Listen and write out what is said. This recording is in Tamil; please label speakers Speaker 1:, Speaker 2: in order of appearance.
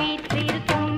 Speaker 1: வீற்றிருக்கும்